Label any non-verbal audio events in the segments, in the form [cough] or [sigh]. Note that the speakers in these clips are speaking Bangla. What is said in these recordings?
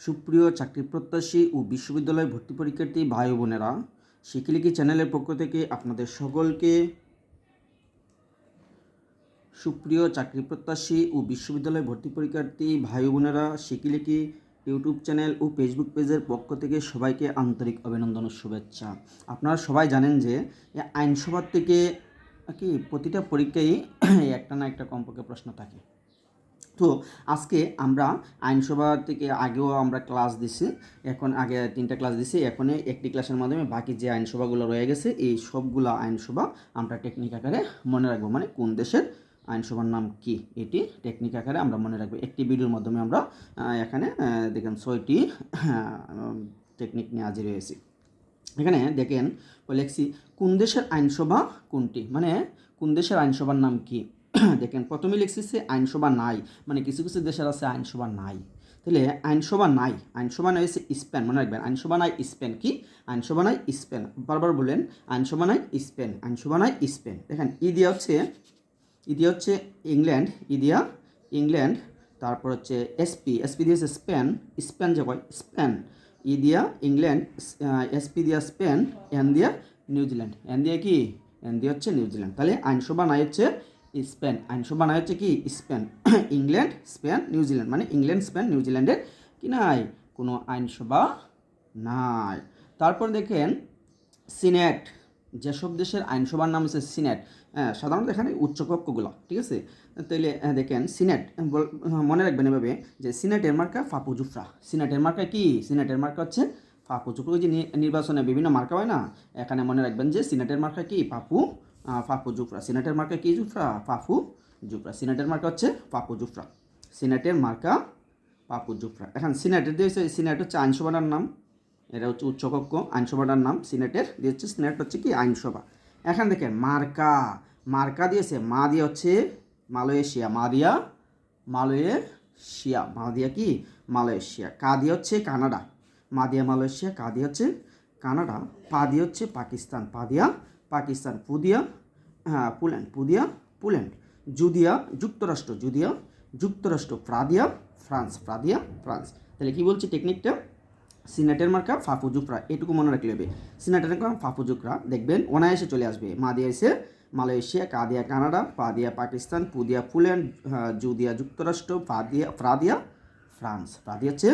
সুপ্রিয় চাকরি প্রত্যাশী ও বিশ্ববিদ্যালয় ভর্তি পরীক্ষার্থী ভাই বোনেরা শিখিলিকি চ্যানেলের পক্ষ থেকে আপনাদের সকলকে সুপ্রিয় চাকরি প্রত্যাশী ও বিশ্ববিদ্যালয় ভর্তি পরীক্ষার্থী ভাই বোনেরা শিখিলিকি ইউটিউব চ্যানেল ও ফেসবুক পেজের পক্ষ থেকে সবাইকে আন্তরিক অভিনন্দন ও শুভেচ্ছা। আপনারা সবাই জানেন যে আইনসভার থেকে কি প্রতিটা পরীক্ষায় একটা না একটা কমপক্ষে প্রশ্ন থাকে। তো আজকে আমরা আইনসভা থেকে আগেও আমরা ক্লাস দিছি, এখন আগে তিনটা ক্লাস দিছি এখন একটি ক্লাসের মাধ্যমে বাকি যে আইনসভাগুলো রয়ে গেছে, এই সবগুলো আইনসভা আমরা টেকনিক আকারে মনে রাখব। মানে কোন দেশের আইনসভার নাম কি, এটি টেকনিক আকারে আমরা মনে রাখব। একটি ভিডিওর মাধ্যমে আমরা এখানে দেখেন ছয়টি টেকনিক নিয়ে হাজির হয়েছি। এখানে দেখেন লেখছি কোন দেশের আইনসভা কোনটি? মানে কোন দেশের আইনসভার নাম কি? [clears throat] দেখেন, প্রথমে লিখছি যে আইনসভা নাই। মানে কিছু কিছু দেশের আছে আইনসভা নাই। তাহলে আইনসভা নাই। আইনসভা নাই হচ্ছে স্পেন, মনে রাখবেন। আইনসভা নাই স্পেন কি? আইনসভা নাই স্পেন। বারবার বলেন, আইনসভা নাই স্পেন, আইনসভা নাই স্পেন। দেখেন, ই দিয়া হচ্ছে, ই দিয়া হচ্ছে ইংল্যান্ড, ই দিয়া ইংল্যান্ড, তারপর হচ্ছে এসপি এসপি দিয়ে হচ্ছে স্পেন স্পেন যে কয়? স্পেন। ই দিয়া ইংল্যান্ড এসপি দিয়া স্পেন, এন দিয়া নিউজিল্যান্ড। এন দিয়া কি? এন দিয়া হচ্ছে নিউজিল্যান্ড। তাহলে আইনসভা নাই হচ্ছে স্পেন। আইনসভা নাই হচ্ছে কি? Spain. [clears throat] England Spain New Zealand মানে ইংল্যান্ড স্পেন নিউজিল্যান্ডের কি নাই? কোনো আইনসভা নাই। তারপর দেখেন সিনেট। যেসব দেশের আইনসভার নাম হচ্ছে সিনেট। হ্যাঁ সাধারণত এখানে উচ্চকক্ষগুলো ঠিক আছে? তাইলে হ্যাঁ, দেখেন সিনেট। মনে রাখবেন এভাবে যে সিনেটের মার্কা ফাপু জুফরা। সিনেটের মার্কা কি? সিনেটের মার্কা হচ্ছে ফাপু জুফরা। ওই যে নির্বাচনে বিভিন্ন মার্কা হয় না? এখানে মনে রাখবেন যে সিনেটের মার্কা কি? পাপু ফাপু জুফরা। সিনেটের মার্কা কি জুফরা? পাপু জুফরা। সিনেটের মার্কা হচ্ছে পাপু জুফরা। সিনেটের মার্কা পাপু জুফরা। এখন সিনেটের দিয়েছে সিনেট হচ্ছে আইনসভার নাম। এটা হচ্ছে উচ্চকক্ষ, আইনসভাটার নাম। সিনেটের দিয়ে হচ্ছে সিনেট হচ্ছে কি? আইনসভা। এখন দেখেন, মার্কা। মার্কা দিয়েছে মা দিয়ে হচ্ছে মালয়েশিয়া। মা দিয়া মালয়েশিয়া। মা দিয়া কি? মালয়েশিয়া। কা দিয়ে হচ্ছে কানাডা। মা দিয়া মালয়েশিয়া, কা দিয়ে হচ্ছে কানাডা। পা দিয়ে হচ্ছে পাকিস্তান। পা দিয়া পাকিস্তান। পুদিয়া হ্যাঁ পুল্যান্ড পুদিয়া পোল্যান্ড জুদিয়া যুক্তরাষ্ট্র জুদিয়া যুক্তরাষ্ট্র ফ্রাদিয়া ফ্রান্স ফ্রাদিয়া ফ্রান্স। তাহলে কি বলছি টেকনিকটা সিনেটের মার্কা ফাফু জুফরা এটুকু মনে রাখলে হবে। সিনেটের মার্কা ফাফু জুফরা দেখবেন অনায়াসে চলে আসবে। মা দিয়ে এসে মালয়েশিয়া কাদিয়া কানাডা পা দিয়া পাকিস্তান পুদিয়া পোল্যান্ড পুল্যান্ড আহ, জু দিয়া যুক্তরাষ্ট্র ফা ফ্রাদিয়া ফ্রান্স। ফ্রাদিয়া হচ্ছে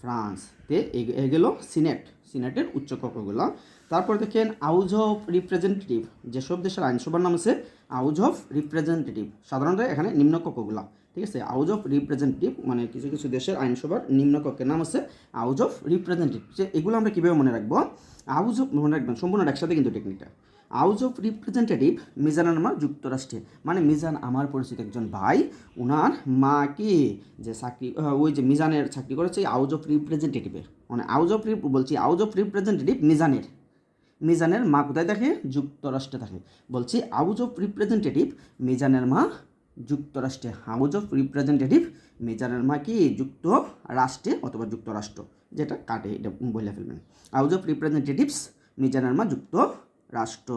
ফ্রান্স। তে এ- এ গেল সিনেট, সিনেটের উচ্চ উচ্চকক্ষগুলো। তারপর দেখেন হাউস অফ রিপ্রেজেন্টেটিভ, যেসব দেশের আইনসভার নাম আছে হাউস অফ রিপ্রেজেন্টেটিভ। সাধারণত এখানে নিম্নকক্ষগুলো, ঠিক আছে? হাউস অফ রিপ্রেজেন্টেটিভ মানে কিছু কিছু দেশের আইনসভার নিম্নকক্ষের নাম আছে হাউস অফ রিপ্রেজেন্টেটিভ। এগুলো আমরা কীভাবে মনে রাখব? হাউস অফ, মনে রাখবেন, সম্পূর্ণ একসাথে কিন্তু টেকনিকটা। হাউস অফ রিপ্রেজেন্টেটিভ মিজান আমার যুক্তরাষ্ট্রে। মানে মিজান আমার পরিচিত একজন ভাই ওনার মা কি যে চাকরি ওই যে মিজানের চাকরি করেছে হাউস অফ রিপ্রেজেন্টেটিভের মানে হাউস অফ রিপ বলছি হাউস অফ রিপ্রেজেন্টেটিভ মিজানের। মিজানের মা কোথায় থাকে? যুক্তরাষ্ট্রে থাকে। বলছি হাউস অফ রিপ্রেজেন্টেটিভ মিজানের মা যুক্তরাষ্ট্রে। হাউস অফ রিপ্রেজেন্টেটিভ মিজানের মা কি? যুক্তরাষ্ট্রে অথবা যুক্তরাষ্ট্র। যেটা কাটে, এটা বলে ফেলবেন। হাউস অফ রিপ্রেজেন্টেটিভস মিজানের মা যুক্তরাষ্ট্র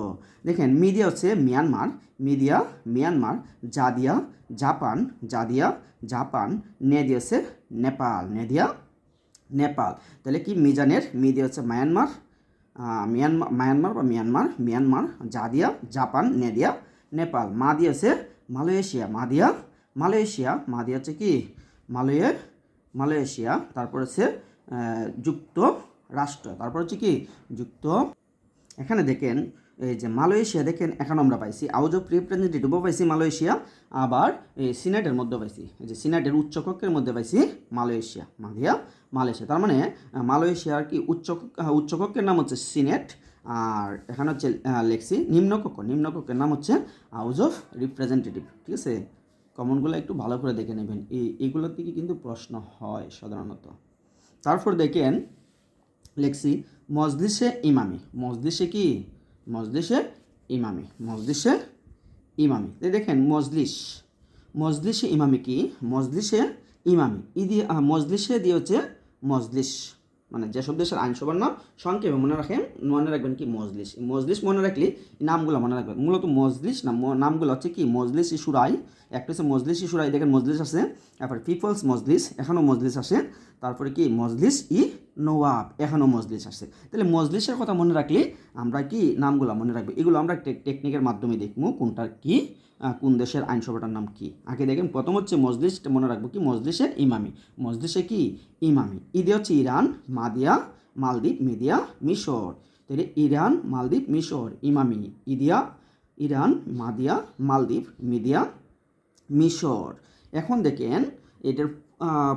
দেখেন, মিডিয়া হচ্ছে মিয়ানমার। মিডিয়া, মিয়ানমার, জাদিয়া, জাপান জাদিয়া, জাপান, নেদিয়া হচ্ছে নেপাল, নেদিয়া, নেপাল। তাহলে কি মিজানের, মিডিয়া হচ্ছে মায়ানমার মিয়ানমার মায়ানমার বা মিয়ানমার মিয়ানমার, জাদিয়া, জাপান, নেদিয়া, নেপাল। মা হচ্ছে মালয়েশিয়া মা দিয়া মালয়েশিয়া মা দিয়া হচ্ছে কি? Malay, Malaysia. তারপর হচ্ছে যুক্ত রাষ্ট্র তারপর হচ্ছে কি? যুক্ত এখানে দেখেন, এই যে মালয়েশিয়া, দেখেন এখন আমরা পাইছি। হাউস অফ রিপ্রেজেন্টেটিভও পাইছি মালয়েশিয়া, আবার এই সিনেটের মধ্যে পাইছি। এই যে সিনেটের উচ্চকক্ষের মধ্যে পাইছি মালয়েশিয়া মালিয়া মালয়েশিয়া। তার মানে মালয়েশিয়ার কি উচ্চ উচ্চকক্ষের নাম হচ্ছে সিনেট, আর এখানে হচ্ছে লেখছি নিম্নকক্ষ নিম্নকক্ষের নাম হচ্ছে হাউস অফ রিপ্রেজেন্টেটিভ ঠিক আছে? কমনগুলো একটু ভালো করে দেখে নেবেন। এই, এগুলোর থেকে কিন্তু প্রশ্ন হয় সাধারণত। তারপর দেখেন লেখছি মজলিসে ইমামি। মজলিসে কি? মজলিসে ইমামি। মজলিসে ইমামি। এই দেখেন মজলিস। মজলিসে ইমামি কি? মজলিসে ইমামি। ই দিয়ে আহ, মজলিসে দিয়ে হচ্ছে মজলিস। মানে যেসব দেশের আইনসভার নাম সংক্ষেপে মনে রাখেন মনে রাখবেন কি? মজলিস। মজলিস মনে রাখলে নামগুলো মনে রাখবেন। মূলত মজলিস নাম নামগুলো হচ্ছে কি? মজলিস সুরাই একটা হচ্ছে মজলিস ই সুরাই দেখেন মজলিস আছে, তারপর পিপলস মজলিস, এখনও মজলিস আসে তারপরে কি মজলিস ই নওয়াব, এখনও মজলিস আছে। তাহলে মজলিসের কথা মনে রাখলে আমরা কি নামগুলো মনে রাখব? এগুলো আমরা টেক- টেকনিকের মাধ্যমে দেখব কোনটার কি কোন দেশের আইনসভাটার নাম কি। আগে দেখেন প্রথম হচ্ছে মজলিসটা মনে রাখব কি মজলিসে ইমামি। মজলিসে কি? ইমামি। ঈদে হচ্ছে ইরান, মাদিয়া, মালদ্বীপ, মিডিয়া, মিশর। তাহলে ইরান, মালদ্বীপ, মিশর, ইমামি। ইদিয়া ইরান, মাদিয়া, মালদ্বীপ, মিডিয়া মিশর। এখন দেখেন এটার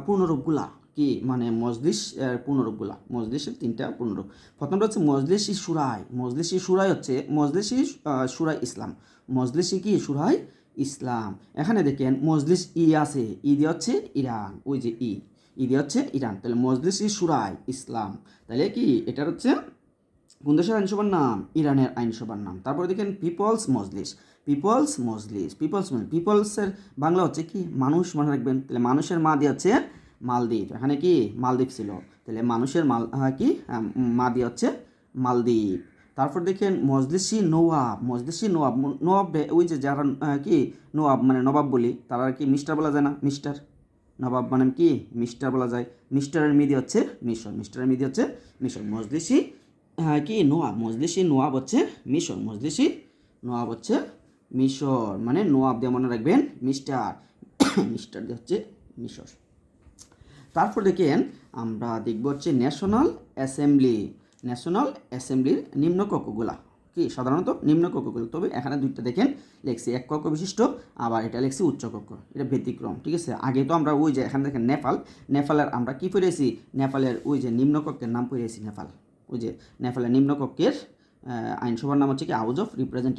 পূর্ণরূপগুলা কি? মানে মজলিস পূর্ণরূপগুলা। মজলিসের তিনটা পূর্ণরূপ। প্রথমটা হচ্ছে মজলিসি সুরাই মজলিসি সুরাই হচ্ছে মজলিসি আহ, সুরাই ইসলাম। মজলিসি কি? সুরাই ইসলাম। এখানে দেখেন মজলিস ই আছে। ই দিয়ে হচ্ছে ইরান। ওই যে ই। ই দিয়ে হচ্ছে ইরান। তাহলে মজলিসি সুরাই ইসলাম। তাহলে কি? এটার হচ্ছে কোন দেশের আইনসভার নাম, ইরানের আইনসভার নাম। তারপরে দেখেন, people's Majlis. People's Majlis people's Majlis. পিপলসের বাংলা হচ্ছে কি? মানুষ, মনে রাখবেন। তাহলে মানুষের মা দিয়ে হচ্ছে মালদ্বীপ। এখানে কি? মালদ্বীপ ছিল। তাহলে মানুষের মাল কি? মা দিয়ে হচ্ছে মালদ্বীপ। তারপর দেখেন, মজলিসি নওয়াব। মজলিসি নওয়াব। নওয়াব ওই যে যারা কি? নওয়াব মানে নবাব বলি, তারা কি মিস্টার বলা যায় না? মিস্টার। নবাব মানে কি? মিস্টার বলা যায়। মিস্টারের মিদি হচ্ছে মিশর। মিস্টারের মিদি হচ্ছে মিশর। মজলিসি কি? নোয়াব মজলিসি নোয়াব হচ্ছে মিশর। মজলিসি নোয়াব হচ্ছে মিশর। মানে নোয়াব দিয়ে মনে রাখবেন মিস্টার। [coughs] মিস্টার দিয়ে হচ্ছে মিশর। তারপর দেখেন আমরা দেখব হচ্ছে ন্যাশনাল অ্যাসেম্বলি। ন্যাশনাল অ্যাসেম্বলির নিম্ন কক্ষগুলা। কি? সাধারণত নিম্ন কক্ষগুলো। তবে এখানে দুইটা দেখেন লেখছি। এক কক্ষ বিশিষ্ট, আবার এটা লেখছি উচ্চ কক্ষ। এটা ব্যতিক্রম, ঠিক আছে? আগে তো আমরা ওই যে এখানে দেখেন নেপাল, নেপালের আমরা কি পড়েছি? নেপালের ওই যে নিম্ন কক্ষের নাম পড়েছি নেপাল। ওই যে নেপালের নিম্নকক্ষের আইনসভার নাম হচ্ছে কি হাউস অফ রিপ্রেজেন্টেটিভ